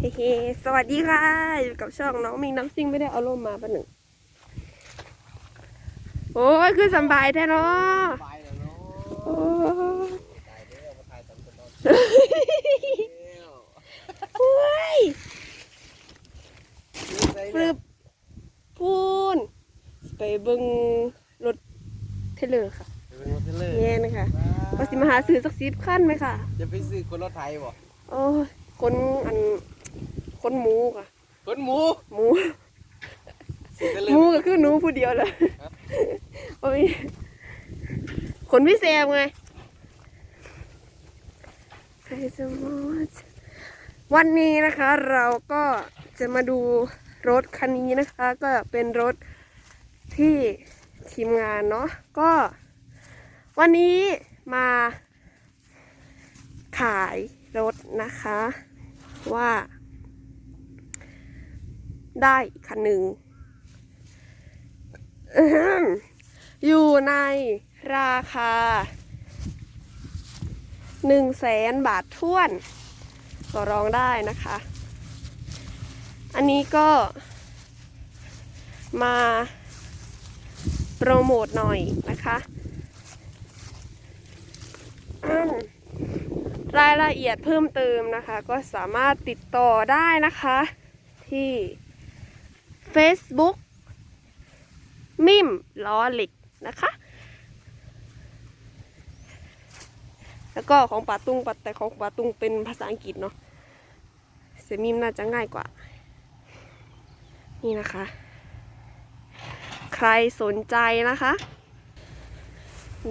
เฮ้ๆสวัสดีค่ะ อยู่กับช่องน้องมิงน้ำซิ่งไม่ได้เอาร่มมาปะหนึ่ง โอ้ยคือสำบายแท้เนาะไปแล้วเนาะโอ้ยตายเด้อมาถ่ายตำสนอนแล้วโอ้ยซื้สือบพูน ไปเบิ่งรถเทรลเลอร์ค่ะเป็นรถเทรลเลอร์แง่นะคะว่าสิมาหาซื้อสักสิบขั้นไหมค่ะ จะไปซื้อคนรถไทยบ่โอ้ยคนอัน คนหมูค่ะ คนหมูหมูซื้อเทรลเลหมูอร์ก็คือหนูผู้เดียวเลยครับ โอ้ยคนพี่แซมไงใครจะมาวันนี้นะคะเราก็จะมาดูรถคันนี้นะคะ ก็เป็นรถที่ทีมงานเนาะก็ วันนี้มาขายรถนะคะ ว่า ได้คันหนึ่งอยู่ในราคาหนึ่งแสนบาทท้วนก็ร้องได้นะคะ อันนี้ก็มาโปรโมทหน่อยนะคะรายละเอียดเพิ่มเติมนะคะ ก็สามารถติดต่อได้นะคะ ที่ Facebook มิมล้อหล็กนะคะ แล้วก็ของปาตุงปัดแต่ของปาตุงเป็นภาษาอังกฤษเนาะเซมิมน่าจะง่ายกว่า นี่นะคะ ใครสนใจนะคะ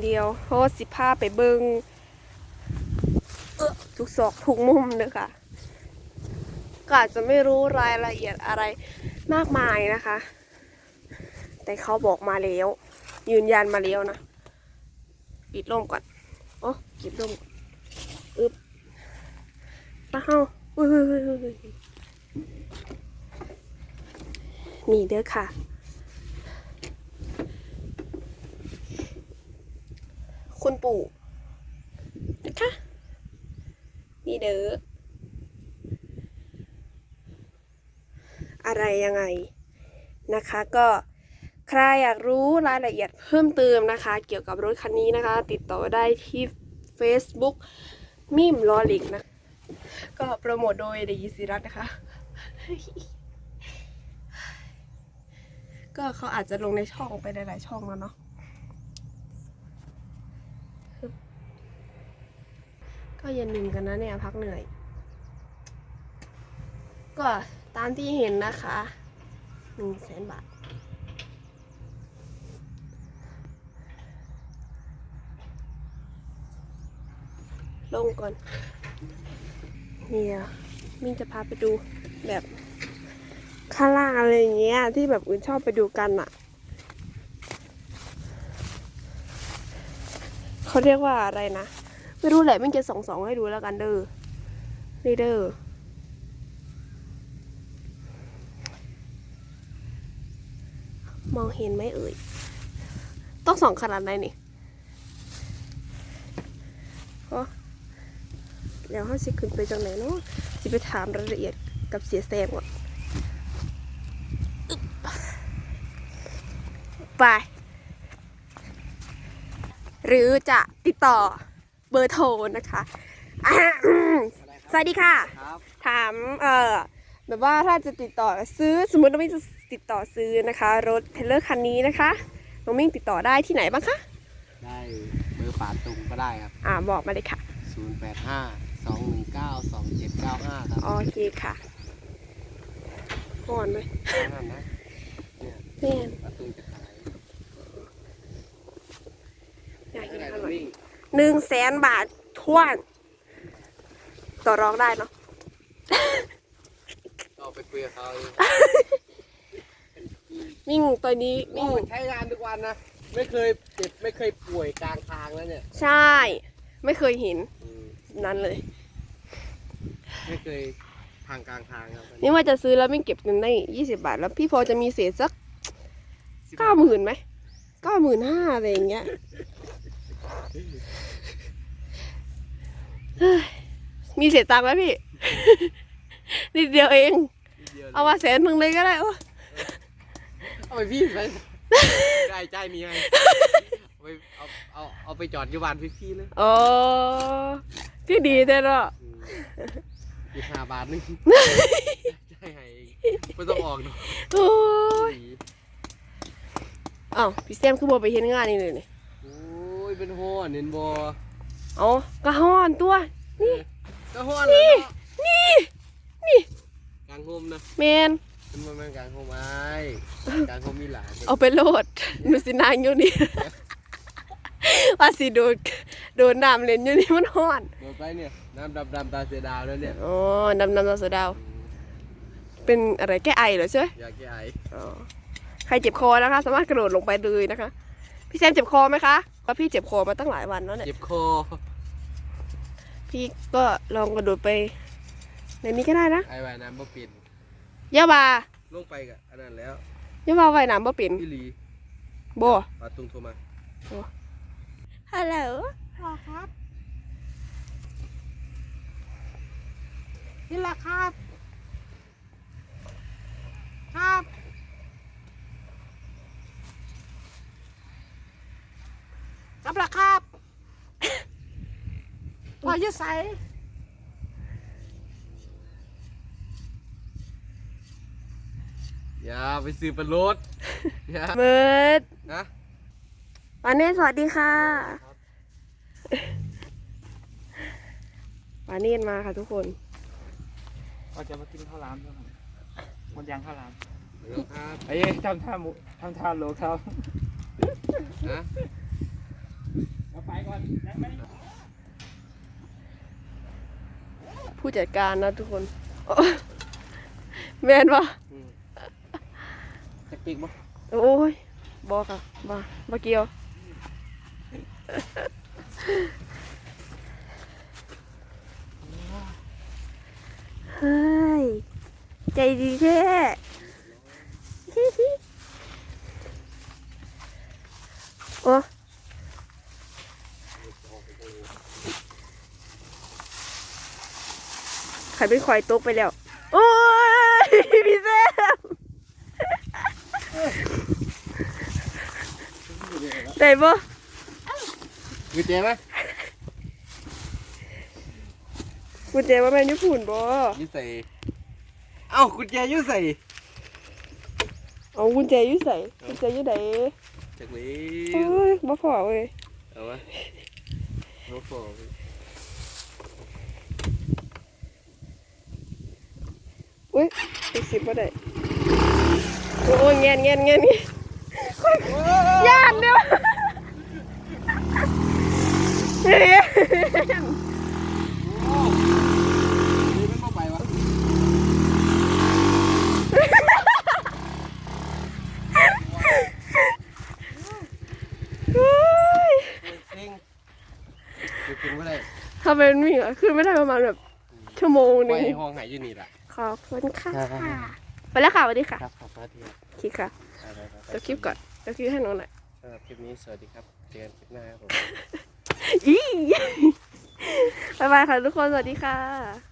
เดี๋ยวโฮสสิพาไปเบิงเอ้อทุกศอกทุกมุมเลยค่ะก็อาจจะไม่รู้รายละเอียดอะไร มากมายนะคะ แต่เขาบอกมาแล้ว ยืนยันมาแล้วนะ ปิดร่มก่อนโอ้เก็บร่มอึบตาเฮ้ยอุ้ยอุ้ยอุ้ยอุ้ยนี่เด้อค่ะคุณปู่นะคะนี่เด้อ อะไรยังไงนะคะ ก็ใครอยากรู้รายละเอียดเพิ่มเติมนะคะ เกี่ยวกับรถคันนี้นะคะ ติดต่อได้ที่ Facebook มิมลอลิกนะ ก็โปรโมทโดยเดยิสิรัตนะคะ ก็เขาอาจจะลงในช่องไปหลายๆช่องแล้วเนาะฮึบก็อย่าลืมกันนะเนี่ยพักเหนื่อย ก็ตามที่เห็นนะคะหนึ่งแสนบาท ลงก่อน เนี่ยมิ่งจะพาไปดูแบบข้างล่างอะไรอย่างเงี้ย ที่แบบอื่นชอบไปดูกันอะเขาเรียกว่าอะไรนะ ไม่รู้แหละมิ่งจะส่องสองๆให้ดูแล้วกันเด้อนี่เด้อ มองเห็นไหมเอ่ย ต้องส่องขนาดไหนนี่โอ้เดี๋ยวเขาสิขึ้นไปจังไหนเนาะสิไปถามรายละเอียดกับเสียแซมก่อนอึ๊บไป หรือจะติดต่อเบอร์โทรนะคะอะอืมสวัสดีค่ะครับถาม เอ่อ แบบว่าถ้าจะติดต่อซื้อสมมติว่ามิ่งจะติดต่อซื้อนะคะ รถเทรลเลอร์คันนี้นะคะน้องมิ่งติดต่อได้ที่ไหนบ้างคะได้เบอร์ป่าตุงก็ได้ครับ อ่าบอกมาเลยค่ะ 085 219 2795 ครับโอเคค่ะก่อนเลยนั่นนะเนี่ยแม่นป่าตุงจะขายอยากกินได้อแล้วร่อยวิ่งหนึ่งแสนบาทท้วน ต่อรองได้เนาะก็ไป คุยกับเขาเองมิ่งตอนนี้โอ้มิ่งใช้งานทุกวันนะ ไม่เคยเจ็บไม่เคยป่วยกลางทางแล้วเนี่ย ใช่ ไม่เคยเห็นอืมนั้นเลย ไม่เคยทางกลางทางครับนี่ว่าจะซื้อแล้วมิ่งเก็บเงินได้ยี่สิบาท แล้วพี่พอจะมีเศษสักเก้าหมื่นไหมเก้าหมื่นห้าอะไรอย่างเงี้ยเฮ้ยมีเศษตังค์ไหมพี่นิดเดียวเอง นิดดียวลยเอามาแสนหนึ่งเลยก็ได้โอ้เอาไปพี่ไปได้ใจมีให้เอาไปเอาเอาเอาไปจอดอยู่บ้านพี่ๆเลยอ๋อที่ดีแท้เนาะอืมอีกห้าบาทหนึงใช่ให้ไม่ต้องออกเนาะโอ้ยอ้าวพี่แซมคือบอกไปเห็นงานนี่เลยนี่โอ้ยเป็นห้อนเห็นบ่เอ๋อก็ฮ้อนตัว นี่ก็ห้อนแล้วเนาะนี่นี่ กลางโฮมนะแมนมันบ่แม่นกลางโฮมไอ้กลางโฮมมีหลานเอาไปโลดหนูสินางอยู่นี่ ว่าสิโดนโดนน้ำเล่นอยู่นี่มันฮ้อน โดนไปเนี่ยน้ำดำดำๆตาเสียดาวแล้วเนี่ยอ๋อดำน้ำตาเสือดาว เป็นอะไรแก้ไอเหรอใช่ไหมอยากแก้ไออ๋อใครเจ็บคอนะคะ สามารถกระโดดลงไปเลยนะคะ พี่แซมเจ็บคอไหมคะเพราะพี่เจ็บคอมาตั้งหลายวันแล้วเนี่ย เจ็บคอ พี่ก็ลองกระโดดไป ในนี้ก็ได้นะไอ้ว่ายน้ำบ่เป็นยาบาลงไปกับอันนั้นแล้วยาบาว่ายน้ำบ่เป็นพี่หลีบ่ปาตุงโทรมาฮัลโหลพ่อครับนี่แหละครับ ครับกลับละครับ พ่ออยืดใส อย่าไปซื้อปลาโรดอย่าเมิดนะวันนี้สวัสดีค่ะวานนี้มาค่ะทุกคนเราจะมากินข้าวหลามด้วยครับหมดยังข้าวหลามเดี๋ยวครับไอ้ยทำท่าหมูทำท่าโลครับนะเราไปก่อนยังไม่ผู้จัดการนะทุกคนโอ้แมนปะอืม จะกินบ่โอ้ยบอค่ะมามาเกี่ยวเฮ้ยใจดีแท้โอ้ใครเป็นควายตกไปแล้ว โอ้ยพี่แซม ได้ปะมีเจ๊ไหมกุญแจว่าแม่นญี่ปุ่นบ่อยูใส่เอ้ากุญแจอยูใส่เอากุญแจอยู่ใส่กุญแจอยู่ไหนจากนี้โอ้ยบ่พอเว้ยเอาวะโน้ตฟอร์อุ้ยติดสิบบ่ได้ โอ้ยแงนแงนแงนนี่ย่านเดียวเฮ้ยนี่มันเข้าไปวะเฮ้ยเซ็งคือกินไม่ได้ทำไมมันมีอะขึ้นไม่ได้ประมาณแบบชั่วโมงหไปนึงห้องไหนอยู่นี่ล่ะขอบคุณค่ะครับ ไปแล้วค่ะสวัสดีค่ะครับขอบคุณที่คลิปค่ะไปๆๆเดี๋ยวคลิปก่อนเดี๋ยวคลิปให้น้องหน่อยสำหรับคลิปนี้สวัสดีครับเจอกันคลิปหน้าครับผม อีบายบายค่ะทุกคนสวัสดีค่ะ